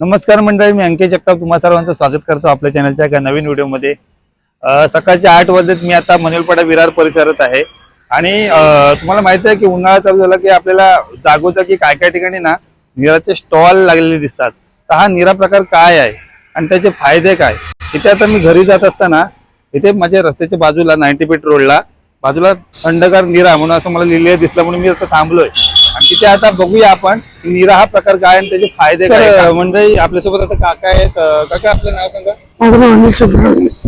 नमस्कार मंडळी मी अंकित जगताप तुम्हा सर्वांचं स्वागत करतो आपल्या चॅनलच्या एका नवीन व्हिडिओमध्ये. सकाळच्या आठ वाजत मी आता मनोलपाडा विरार परिसरात आहे. आणि तुम्हाला माहिती आहे की उन्हाळा चालू झाला की आपल्याला जागोजागी काय काय ठिकाणी ना निराचे स्टॉल लागलेले दिसतात. तर हा निरा प्रकार काय आहे आणि त्याचे फायदे काय? इथे आता मी घरी जात असताना इथे माझ्या रस्त्याच्या बाजूला नाईन्टी फीट रोडला बाजूला थंडगार निरा म्हणून असं मला लिहिलेलं दिसलं म्हणून मी असं थांबलोय. तिथे आता बघूया आपण. निरा हा प्रकार काय आणि त्याचे फायदे काय? मंडळी आपल्यासोबत आता काका आहेत. अं, काका आपलं नाव सांगा. माझं नाव अनिल चंद्रकांत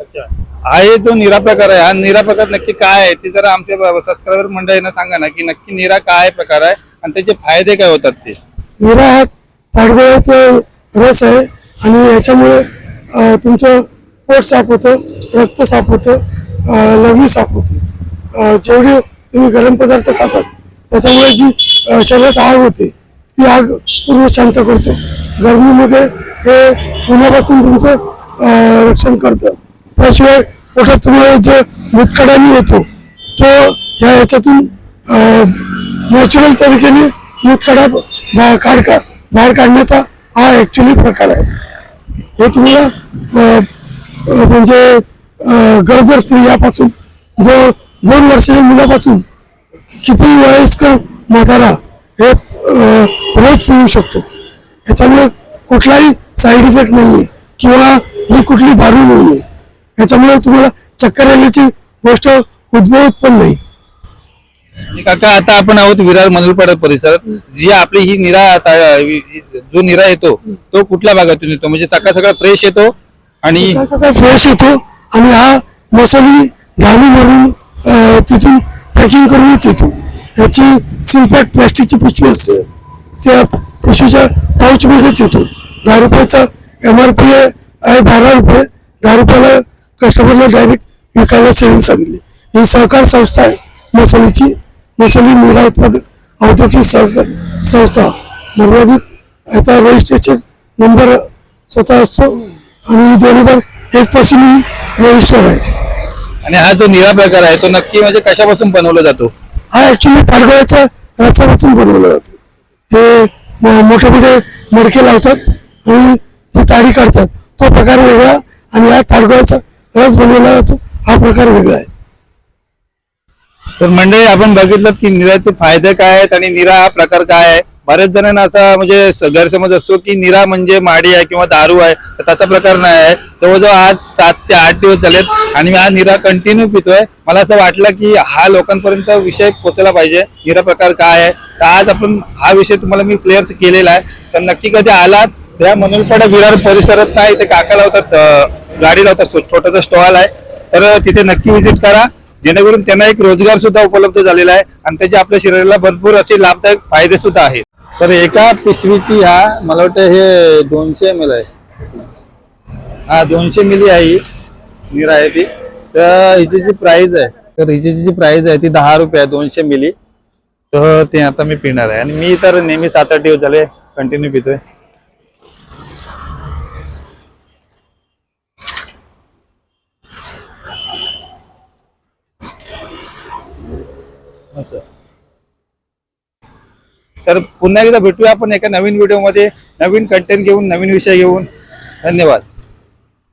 अच्छा. हा हे जो निरा प्रकार आहे हा निरा प्रकार नक्की काय आहे? ते जरा आमच्या सबस्क्रायबर मंडळींना सांगा ना की नक्की निरा काय प्रकार आहे आणि त्याचे फायदे काय होतात ते? निरा हा पाडगोळ्याचा रस आहे आणि याच्यामुळे अं, तुमचं पोट साफ होतं रक्त साफ होतं अं, लघवी साफ होते. अं, जेवढे तुम्ही गरम पदार्थ खातात त्याच्यामुळे जी शरीरात आग होते ती आग पूर्ण शांत करतो. गरमीमध्ये हे उन्हापासून तुमचं रक्षण करतं. त्याशिवाय पोटात तुम्हाला जे मुतखडानी येतो तो ह्या याच्यातून नॅचरल तरीकेने मुतखडा बाहेर काढका बाहेर काढण्याचा हा ॲक्च्युली प्रकार आहे. हे तुम्हाला म्हणजे गरजर स्त्री स्त्रियापासून दो दोन वर्षाच्या मुलापासून किती वयस्कर म्हातारा हे रोज पिऊ शकतो. याच्यामुळे कुठलाही साईड इफेक्ट नाहीये किंवा ही कुठली दारू नाहीये. याच्यामुळे तुम्हाला चक्कर येण्याची गोष्ट उद्भवत पण नाही. आणि काका आता आपण आहोत विरार मनोलपाडा परिसरात. जी आपली ही निरा आता- जो निरा येतो तो कुठल्या भागातून येतो? म्हणजे सकाळ सकाळ फ्रेश येतो आणि सकाळ फ्रेश येतो आणि हा मसाली घालून भरून तिथून पॅकिंग करूनच येतो. याची सिलपॅक प्लॅस्टिकची पिशवी असते. त्या पिशवीच्या पाऊचमध्येच येतो. दहा रुपयाचा एम आर पी आहे बारा रुपये. दहा रुपयाला कस्टमरला डायरेक्ट विकायला सेविंग सांगितली. ही सहकार संस्था आहे. मसालीची मसाली निरा उत्पादक औद्योगिक सहकार संस्था. मर्यादित याचा रजिस्ट्रेशन नंबर स्वतः असतो. आणि दोन हजार एकपासून ही रजिस्टर आहे. आणि हा जो निरा प्रकार आहे तो नक्की म्हणजे कशापासून बनवला जातो? हा ऍक्च्युली ताडगोळ्याच्या रसापासून बनवला जातो. ते मोठे मोठे मडके लावतात आणि ती ताडी काढतात तो प्रकार वेगळा आणि हा ताडगोळ्याचा रस बनवला जातो हा प्रकार वेगळा आहे. तर मंडळी आपण बघितलं की निराचे फायदे काय आहेत आणि निरा हा प्रकार काय आहे? बऱ्याच जणांना असा म्हणजे स- गैरसमज असतो की निरा म्हणजे माडी आहे किंवा दारू आहे तर तसा प्रकार नाही आहे. जवळजवळ आज सात ते आठ दिवस झालेत आणि मी हा निरा कंटिन्यू पितोय. मला असं वाटलं की हा लोकांपर्यंत विषय पोचला पाहिजे. निरा प्रकार काय आहे? तर आज आपण हा विषय तुम्हाला मी क्लिअर केलेला आहे. तर नक्की कधी आलात त्या मनोलपाडा विरार परिसरात नाही ते काका लावतात गाडी लावतात छोटासा स्टॉल आहे. तर तिथे नक्की व्हिजिट करा. जेणेकरून त्यांना एक रोजगार सुद्धा उपलब्ध झालेला आहे आणि त्याचे आपल्या शरीराला भरपूर असे लाभदायक फायदे सुद्धा आहेत. तर एका पिशवीची ह्या मला वाटतं हे दोनशे एम एल आहे. हा दोनशे मिली आहे ही. नीर आहे ती. तर हिची जी प्राइस आहे तर हिची जी प्राइस आहे ती दहा रुपये आहे दोनशे मिली तर ते आता मी पिणार आहे. आणि मी तर नेहमी सात आठ दिवस झाले कंटिन्यू पितोय. असं. तर पुन्हा एकदा भेटूया आपण एका नवीन व्हिडिओमध्ये. नवीन कंटेंट घेऊन नवीन विषय घेऊन. धन्यवाद.